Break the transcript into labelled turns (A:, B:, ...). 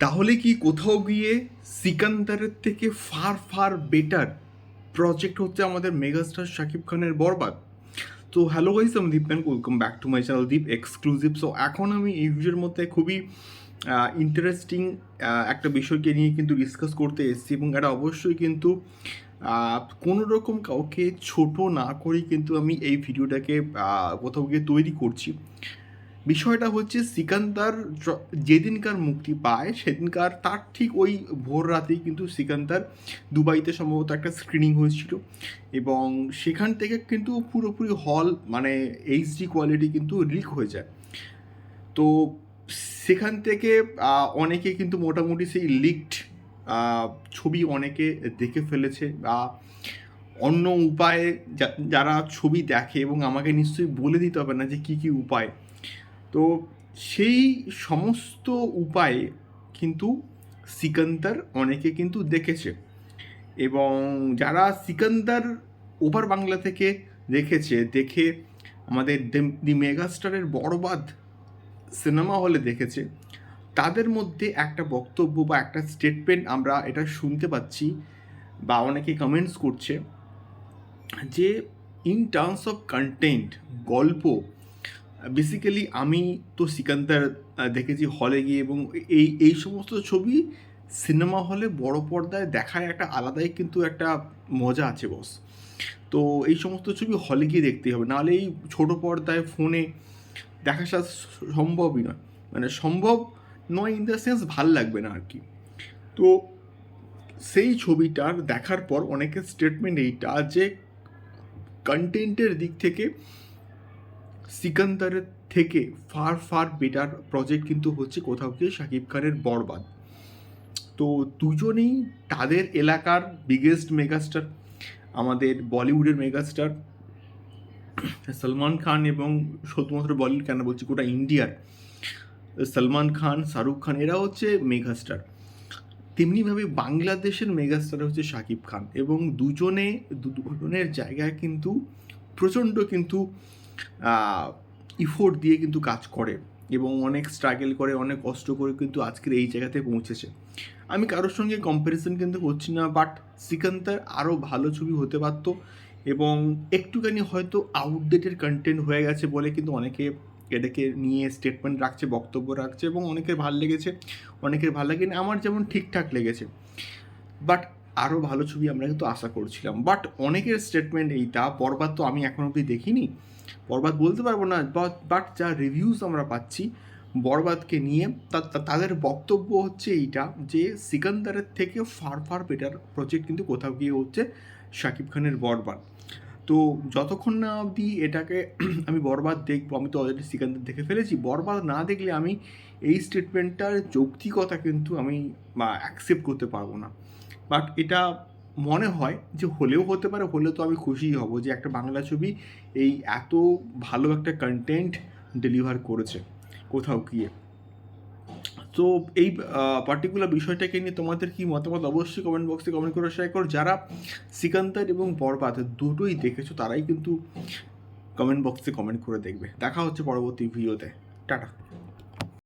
A: তাহলে কি কোথাও গিয়ে সিকান্দারের থেকে ফার ফার বেটার প্রজেক্ট হচ্ছে আমাদের মেগাস্টার শাকিব খানের বরবাদ? তো হ্যালো গাইস আমি Deep man welcome back to my channel Deep exclusive so এখন আমি এই ভিডিওর মধ্যে খুবই ইন্টারেস্টিং একটা বিষয়কে নিয়ে কিন্তু ডিসকাস করতে এসেছি এবং এটা অবশ্যই কিন্তু কোনো রকম কাউকে ছোট না করেই কিন্তু আমি এই ভিডিওটাকে কোথাও গিয়ে তৈরি করছি। বিষয়টা হচ্ছে সিকান্দার যেদিনকার মুক্তি পায়, সেদিনকার তার ঠিক ওই ভোর রাতেই কিন্তু সিকান্দার দুবাইতে সম্ভবত একটা স্ক্রিনিং হয়েছিল এবং সেখান থেকে কিন্তু পুরোপুরি হল মানে এইচডি কোয়ালিটি কিন্তু লিক হয়ে যায়। তো সেখান থেকে অনেকে কিন্তু মোটামুটি সেই লিকড ছবি অনেকে দেখে ফেলেছে বা অন্য উপায়ে যারা ছবি দেখে এবং আমাকে নিশ্চয়ই বলে দিতে হবে না যে কী কী উপায়। তো সেই সমস্ত উপায়ে কিন্তু সিকান্দার অনেকে কিন্তু দেখেছে। এবং যারা সিকান্দার ওভার বাংলা থেকে দেখেছে, দেখে আমাদের দি- মেগাস্টারের বড়বাদ সিনেমা হলে দেখেছে, তাদের মধ্যে একটা বক্তব্য বা একটা স্টেটমেন্ট আমরা এটা শুনতে পাচ্ছি বা অনেকে কমেন্টস করছে যে ইন টার্মস অফ কন্টেন্ট গল্প বেসিক্যালি আমি তো সিকান্দার দেখেছি হলে গিয়ে এবং এই এই সমস্ত ছবি সিনেমা হলে বড় পর্দায় দেখায় একটা আলাদাই কিন্তু একটা মজা আছে বস তো এই সমস্ত ছবি হলে গিয়ে দেখতেই হবে। নাহলে এই ছোটো পর্দায় ফোনে দেখা সম্ভবই নয়। মানে সম্ভব নয় ইন দ্য সেন্স ভালো লাগবে না আর কি। তো সেই ছবিটার দেখার পর অনেকের স্টেটমেন্ট এইটা যে কন্টেন্টের দিক থেকে সিকান্দারের থেকে ফার ফার বেটার প্রজেক্ট কিন্তু হচ্ছে কোথাও গিয়ে শাকিব খানের বরবাদ। তো দুজনেই তাদের এলাকার বিগেস্ট মেগাস্টার আমাদের বলিউডের মেগাস্টার সলমান খান এবং শুধুমাত্র বলিউড কেন বলছি, গোটা ইন্ডিয়ার সলমান খান, শাহরুখ খান, এরা হচ্ছে মেগাস্টার তেমনিভাবে বাংলাদেশের মেগাস্টার হচ্ছে শাকিব খান এবং দুজনে দুজনের জায়গায় কিন্তু প্রচণ্ড কিন্তু ইফোর্ট দিয়ে কিন্তু কাজ করে এবং অনেক স্ট্রাগল করে, অনেক কষ্ট করে কিন্তু আজকের এই জায়গাতে পৌঁছেছে। আমি কারোর সঙ্গে কম্প্যারিজন কিন্তু করছি না বাট সিকান্তার আরও ভালো ছবি হতে পারতো এবং একটুখানি হয়তো আউটডেটেড কন্টেন্ট হয়ে গেছে বলে কিন্তু অনেকে এটাকে নিয়ে স্টেটমেন্ট রাখছে, বক্তব্য রাখছে এবং অনেকের ভালো লেগেছে, অনেকের ভালো লাগেনি, আমার যেমন ঠিকঠাক লেগেছে। বাট আরও ভালো ছবি আমরা কিন্তু আশা করছিলাম। বাট অনেকের স্টেটমেন্ট এইটা বরবাদ তো আমি এখন অবধি দেখিনি। বরবাদ বলতে পারব না বাট যা রিভিউজ আমরা পাচ্ছি বরবাদকে নিয়ে তাদের বক্তব্য হচ্ছে এইটা যে সিকান্দারের থেকে ফার ফার বেটার প্রজেক্ট কিন্তু কোথাও গিয়ে হচ্ছে শাকিব খানের বরবাদ। তো যতক্ষণ না অবধি এটাকে আমি বরবাদ দেখব, আমি তো অলরেডি সিকান্দার দেখে ফেলেছি, বরবাদ না দেখলে আমি এই স্টেটমেন্টটার যৌক্তিকতা কিন্তু আমি অ্যাকসেপ্ট করতে পারব না। বাট এটা মনে হয় যে হলেও হতে পারে হলে তো আমি খুশিই হব যে একটা বাংলা ছবি এই এত ভালো একটা কন্টেন্ট ডেলিভার করেছে কোথাও গিয়ে। তো এই পার্টিকুলার বিষয়টাকে নিয়ে তোমাদের কি মতামত? অবশ্যই কমেন্ট বক্সে কমেন্ট করে শেয়ার করো। যারা সিকান্দার এবং বরবাদ দুটোই দেখেছ, তারাই কিন্তু কমেন্ট বক্সে কমেন্ট করে দেখবে। দেখা হচ্ছে পরবর্তী ভিডিওতে টাটা।